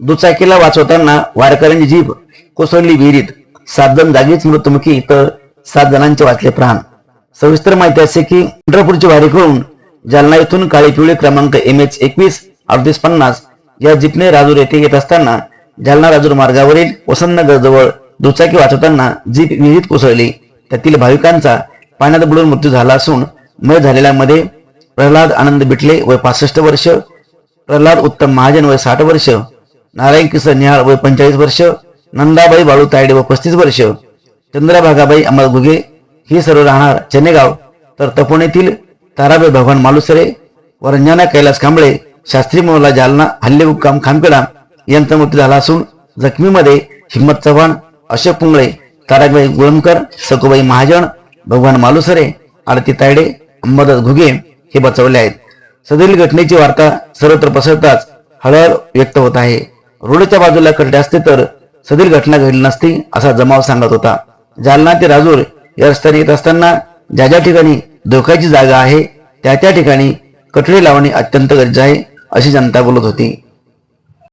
दुचाकीला वाचवताना वारकऱ्यांची जीभ कोसळली विहिरीत सात जण जागीच मृत्युमुखी तर सात जणांचे वाचले प्राण. सविस्तर माहिती असे की पंढरपूरची वारी करून जालना येथून काळी पिवळी क्रमांक एम एच एकवीस अडतीस पन्नास या जीपने राजूर येथे येत असताना जालना राजूर मार्गावरील वसंतनगर जवळ दुचाकी वाचवताना जीप विहिरीत कोसळली. त्यातील भाविकांचा पाण्यात बुडून मृत्यू झाला असून मय झालेल्यामध्ये प्रल्हाद आनंद बिटले वय पासष्ट वर्ष प्रल्हाद उत्तम महाजन वय साठ वर्ष नारायण किसन निहाळ वय पंचेचाळीस वर्ष नंदाबाई बाळू तायडे व पस्तीस वर्ष चंद्रभागाबाई अमल घुगे ही सर्व राहणार चनेगाव तर तपोणेतील ताराबाई भगवान मालुसरे व रंजना कैलास कांबळे शास्त्री मोहला जालना हल्ले मुक्काम खामखेडा यांचा मृत्यू झाला असून जखमीमध्ये हिम्मत चव्हाण अशोक पुंगळे ताराबाई गुळमकर सकुबाई महाजन भगवान मालुसरे आरती तायडे अंबादास घुगे हे बचवले आहेत. सदरील घटनेची वार्ता सर्वत्र पसरताच हळहळ व्यक्त होत आहे. रोडच्या बाजूला कट्टे असते तर सदील घटना घडली नसती असा जमाव सांगत होता. जालना ते राजूर या रस्त्याने येत असताना ज्या ज्या ठिकाणी धोक्याची जागा आहे त्या त्या ठिकाणी कठडे लावणे अत्यंत गरज आहे अशी जनता बोलत होती.